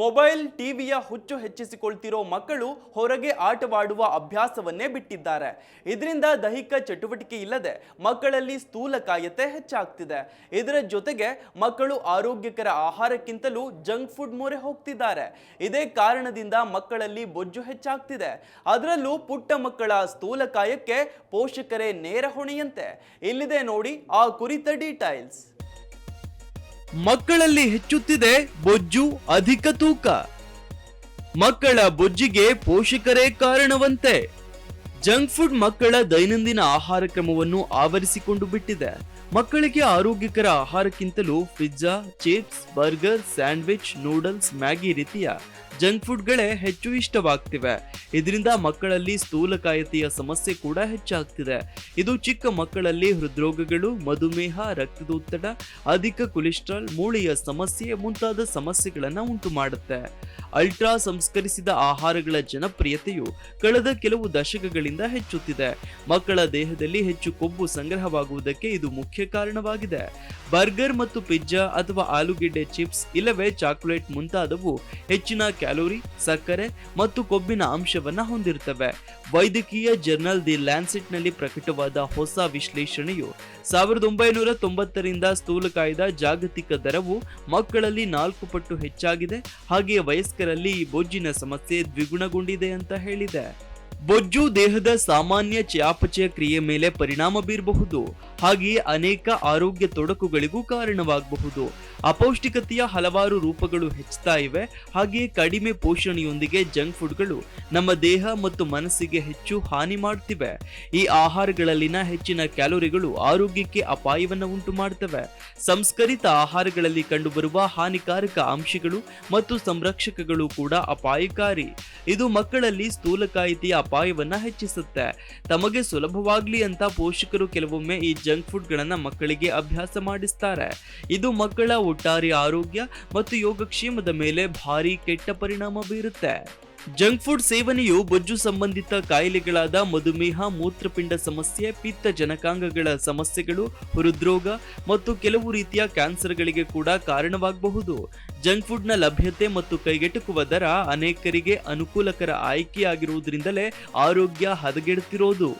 Mobile ಟಿವಿಯ ಹುಚ್ಚು ಹೆಚ್ಚಿಸಿಕೊಳ್ತಿರೋ ಮಕ್ಕಳು ಹೊರಗೆ ಆಟವಾಡುವ ಅಭ್ಯಾಸವನ್ನೇ ಬಿಟ್ಟಿದ್ದಾರೆ. ಇದರಿಂದ ದೈಹಿಕ ಚಟುವಟಿಕೆ ಇಲ್ಲದೆ ಮಕ್ಕಳಲ್ಲಿ ಸ್ಥೂಲಕಾಯತೆ ಹೆಚ್ಚಾಗ್ತಿದೆ. ಇದರ ಜೊತೆಗೆ ಮಕ್ಕಳು ಆರೋಗ್ಯಕರ ಆಹಾರಕ್ಕಿಂತಲೂ ಜಂಕ್ ಫುಡ್ ಮೊರೆ ಹೋಗ್ತಿದ್ದಾರೆ. ಇದೇ ಕಾರಣದಿಂದ ಮಕ್ಕಳಲ್ಲಿ ಬೊಜ್ಜು ಹೆಚ್ಚಾಗ್ತಿದೆ. ಅದರಲ್ಲೂ ಪುಟ್ಟ ಮಕ್ಕಳ ಸ್ಥೂಲಕಾಯಕ್ಕೆ ಪೋಷಕರೇ ನೇರ ಹೊಣೆಯಂತೆ. ಇಲ್ಲಿದೆ ನೋಡಿ ಆ ಕುರಿತ ಡೀಟೈಲ್ಸ್. ಮಕ್ಕಳಲ್ಲಿ ಹೆಚ್ಚುತ್ತಿದೆ ಬೊಜ್ಜು ಅಧಿಕ ತೂಕ. ಮಕ್ಕಳ ಬೊಜ್ಜಿಗೆ ಪೋಷಕರೇ ಕಾರಣವಂತೆ. ಜಂಕ್ ಫುಡ್ ಮಕ್ಕಳ ದೈನಂದಿನ ಆಹಾರ ಕ್ರಮವನ್ನು ಆವರಿಸಿಕೊಂಡು ಬಿಟ್ಟಿದೆ. ಮಕ್ಕಳಿಗೆ ಆರೋಗ್ಯಕರ ಆಹಾರಕ್ಕಿಂತಲೂ pizza, chips, burger, sandwich, noodles, Maggi ರೀತಿಯ ಜಂಕ್ ಫುಡ್ಗಳೇ ಹೆಚ್ಚು ಇಷ್ಟವಾಗ್ತಿವೆ. ಇದರಿಂದ ಮಕ್ಕಳಲ್ಲಿ ಸ್ಥೂಲಕಾಯತೆಯ ಸಮಸ್ಯೆ ಕೂಡ ಹೆಚ್ಚಾಗ್ತಿದೆ. ಇದು ಚಿಕ್ಕ ಮಕ್ಕಳಲ್ಲಿ ಹೃದ್ರೋಗಗಳು, ಮಧುಮೇಹ, ರಕ್ತದೊತ್ತಡ, ಅಧಿಕ ಕೊಲೆಸ್ಟ್ರಾಲ್, ಮೂಳೆಯ ಸಮಸ್ಯೆ ಮುಂತಾದ ಸಮಸ್ಯೆಗಳನ್ನು ಉಂಟು ಮಾಡುತ್ತೆ ಅಲ್ಟ್ರಾ ಸಂಸ್ಕರಿಸಿದ ಆಹಾರಗಳ ಜನಪ್ರಿಯತೆಯು ಕಳೆದ ಕೆಲವು ದಶಕಗಳಿಂದ ಹೆಚ್ಚುತ್ತಿದೆ. ಮಕ್ಕಳ ದೇಹದಲ್ಲಿ ಹೆಚ್ಚು ಕೊಬ್ಬು ಸಂಗ್ರಹವಾಗುವುದಕ್ಕೆ ಇದು ಮುಖ್ಯ ಕಾರಣವಾಗಿದೆ. ಬರ್ಗರ್ ಮತ್ತು ಪಿಜ್ಜಾ ಅಥವಾ ಆಲೂಗೆಡ್ಡೆ ಚಿಪ್ಸ್ ಇಲ್ಲವೇ ಚಾಕೊಲೇಟ್ ಮುಂತಾದವು ಹೆಚ್ಚಿನ ಕ್ಯಾಲೋರಿ, ಸಕ್ಕರೆ ಮತ್ತು ಕೊಬ್ಬಿನ ಅಂಶವನ್ನು ಹೊಂದಿರುತ್ತವೆ. ವೈದ್ಯಕೀಯ ಜರ್ನಲ್ ದಿ ಲ್ಯಾನ್ಸೆಟ್ನಲ್ಲಿ ಪ್ರಕಟವಾದ ಹೊಸ ವಿಶ್ಲೇಷಣೆಯು ಸಾವಿರದ ಒಂಬೈನೂರ ತೊಂಬತ್ತರಿಂದ ಸ್ಥೂಲಕಾಯದ ಜಾಗತಿಕ ದರವು ಮಕ್ಕಳಲ್ಲಿ ನಾಲ್ಕು ಪಟ್ಟು ಹೆಚ್ಚಾಗಿದೆ. ಹಾಗೆಯೇ ವಯಸ್ಕರಲ್ಲಿ ಬೊಜ್ಜಿನ ಸಮಸ್ಯೆ ದ್ವಿಗುಣಗೊಂಡಿದೆ ಅಂತ ಹೇಳಿದೆ. ಬೊಜ್ಜು ದೇಹದ ಸಾಮಾನ್ಯ ಚಯಾಪಚಯ ಕ್ರಿಯೆ ಮೇಲೆ ಪರಿಣಾಮ ಬೀರಬಹುದು. ಹಾಗೆಯೇ ಅನೇಕ ಆರೋಗ್ಯ ತೊಡಕುಗಳಿಗೂ ಕಾರಣವಾಗಬಹುದು. ಅಪೌಷ್ಟಿಕತೆಯ ಹಲವಾರು ರೂಪಗಳು ಹೆಚ್ಚುತ್ತಾ ಇವೆ. ಹಾಗೆಯೇ ಕಡಿಮೆ ಪೋಷಣೆಯೊಂದಿಗೆ ಜಂಕ್ ಫುಡ್ಗಳು ನಮ್ಮ ದೇಹ ಮತ್ತು ಮನಸ್ಸಿಗೆ ಹೆಚ್ಚು ಹಾನಿ ಮಾಡ್ತಿವೆ. ಈ ಆಹಾರಗಳಲ್ಲಿನ ಹೆಚ್ಚಿನ ಕ್ಯಾಲೋರಿಗಳು ಆರೋಗ್ಯಕ್ಕೆ ಅಪಾಯವನ್ನು ಉಂಟು ಮಾಡ್ತವೆ ಸಂಸ್ಕರಿತ ಆಹಾರಗಳಲ್ಲಿ ಕಂಡುಬರುವ ಹಾನಿಕಾರಕ ಅಂಶಗಳು ಮತ್ತು ಸಂರಕ್ಷಕಗಳು ಕೂಡ ಅಪಾಯಕಾರಿ. ಇದು ಮಕ್ಕಳಲ್ಲಿ ಸ್ಥೂಲಕಾಯಿತೆಯ ಅಪಾಯವನ್ನು ಹೆಚ್ಚಿಸುತ್ತೆ. ತಮಗೆ ಸುಲಭವಾಗಲಿ ಅಂತ ಪೋಷಕರು ಕೆಲವೊಮ್ಮೆ ಈ ಜಂಕ್ ಫುಡ್ಗಳನ್ನು ಮಕ್ಕಳಿಗೆ ಅಭ್ಯಾಸ ಮಾಡಿಸ್ತಾರೆ. ಇದು ಮಕ್ಕಳ ಒಟ್ಟಾರೆ ಆರೋಗ್ಯ ಮತ್ತು ಯೋಗಕ್ಷೇಮದ ಮೇಲೆ ಭಾರಿ ಕೆಟ್ಟ ಪರಿಣಾಮ ಬೀರುತ್ತೆ. ಜಂಕ್ ಫುಡ್ ಸೇವನೆಯು ಬೊಜ್ಜು ಸಂಬಂಧಿತ ಕಾಯಿಲೆಗಳಾದ ಮಧುಮೇಹ, ಮೂತ್ರಪಿಂಡ ಸಮಸ್ಯೆ, ಪಿತ್ತ ಜನಕಾಂಗಗಳ ಸಮಸ್ಯೆಗಳು, ಹೃದ್ರೋಗ ಮತ್ತು ಕೆಲವು ರೀತಿಯ ಕ್ಯಾನ್ಸರ್ಗಳಿಗೆ ಕೂಡ ಕಾರಣವಾಗಬಹುದು. ಜಂಕ್ ಫುಡ್ನ ಲಭ್ಯತೆ ಮತ್ತು ಕೈಗೆಟುಕುವ ದರ ಅನೇಕರಿಗೆ ಅನುಕೂಲಕರ ಆಯ್ಕೆಯಾಗಿರುವುದರಿಂದಲೇ ಆರೋಗ್ಯ ಹದಗೆಡುತ್ತಿರೋದು.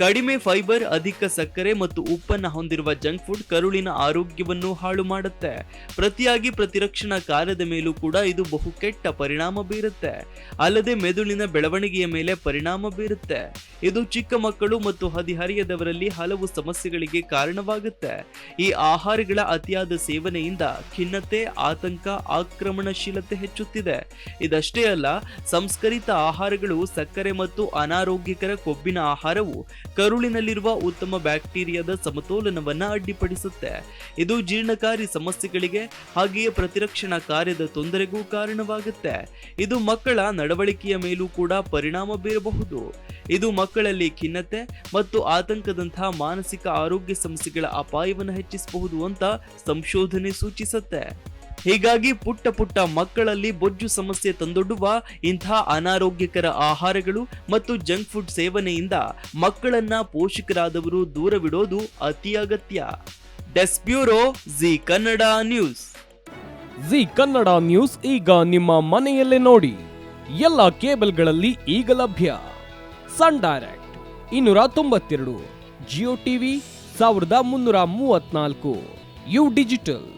ಕಡಿಮೆ ಫೈಬರ್, ಅಧಿಕ ಸಕ್ಕರೆ ಮತ್ತು ಉಪ್ಪನ್ನ ಹೊಂದಿರುವ ಜಂಕ್ ಫುಡ್ ಕರುಳಿನ ಆರೋಗ್ಯವನ್ನು ಹಾಳು ಮಾಡುತ್ತೆ. ಪ್ರತಿಯಾಗಿ ಪ್ರತಿರಕ್ಷಣಾ ಕಾರ್ಯದ ಮೇಲೂ ಕೂಡ ಇದು ಬಹು ಕೆಟ್ಟ ಪರಿಣಾಮ ಬೀರುತ್ತೆ. ಅಲ್ಲದೆ ಮೆದುಳಿನ ಬೆಳವಣಿಗೆಯ ಮೇಲೆ ಪರಿಣಾಮ ಬೀರುತ್ತೆ. ಇದು ಚಿಕ್ಕ ಮಕ್ಕಳು ಮತ್ತು ಹದಿಹರಿಯದವರಲ್ಲಿ ಹಲವು ಸಮಸ್ಯೆಗಳಿಗೆ ಕಾರಣವಾಗುತ್ತೆ. ಈ ಆಹಾರಗಳ ಅತಿಯಾದ ಸೇವನೆಯಿಂದ ಖಿನ್ನತೆ, ಆತಂಕ, ಆಕ್ರಮಣಶೀಲತೆ ಹೆಚ್ಚುತ್ತಿದೆ. ಇದಷ್ಟೇ ಅಲ್ಲ, ಸಂಸ್ಕರಿತ ಆಹಾರಗಳು ಸಕ್ಕರೆ ಮತ್ತು ಅನಾರೋಗ್ಯಕರ ಕೊಬ್ಬಿನ ಆಹಾರವು ಕರುಳಿನಲ್ಲಿರುವ ಉತ್ತಮ ಬ್ಯಾಕ್ಟೀರಿಯಾದ ಸಮತೋಲನವನ್ನು ಅಡ್ಡಿಪಡಿಸುತ್ತೆ. ಇದು ಜೀರ್ಣಕಾರಿ ಸಮಸ್ಯೆಗಳಿಗೆ ಹಾಗೆಯೇ ಪ್ರತಿರಕ್ಷಣಾ ಕಾರ್ಯದ ತೊಂದರೆಗೂ ಕಾರಣವಾಗುತ್ತೆ. ಇದು ಮಕ್ಕಳ ನಡವಳಿಕೆಯ ಮೇಲೂ ಕೂಡ ಪರಿಣಾಮ ಬೀರಬಹುದು. ಇದು ಮಕ್ಕಳಲ್ಲಿ ಖಿನ್ನತೆ ಮತ್ತು ಆತಂಕದಂತಹ ಮಾನಸಿಕ ಆರೋಗ್ಯ ಸಮಸ್ಯೆಗಳ ಅಪಾಯವನ್ನು ಹೆಚ್ಚಿಸಬಹುದು ಅಂತ ಸಂಶೋಧನೆ ಸೂಚಿಸುತ್ತೆ. ಹೀಗಾಗಿ ಪುಟ್ಟ ಪುಟ್ಟ ಮಕ್ಕಳಲ್ಲಿ ಬೊಜ್ಜು ಸಮಸ್ಯೆ ತಂದೊಡ್ಡುವ ಇಂಥ ಅನಾರೋಗ್ಯಕರ ಆಹಾರಗಳು ಮತ್ತು ಜಂಕ್ ಫುಡ್ ಸೇವನೆಯಿಂದ ಮಕ್ಕಳನ್ನ ಪೋಷಕರಾದವರು ದೂರವಿಡೋದು ಅತಿ ಅಗತ್ಯ. Desk bureau Zee Kannada news. Zee Kannada news ಈಗ ನಿಮ್ಮ ಮನೆಯಲ್ಲೇ ನೋಡಿ. ಎಲ್ಲ ಕೇಬಲ್ಗಳಲ್ಲಿ ಈಗ ಲಭ್ಯ. ಸನ್ ಡೈರೆಕ್ಟ್ ಇನ್ನೂರ ತೊಂಬತ್ತೆರಡು, ಜಿಯೋ ಟಿವಿ ಸಾವಿರದ ಮುನ್ನೂರ ಮೂವತ್ನಾಲ್ಕು ಯು ಡಿಜಿಟಲ್.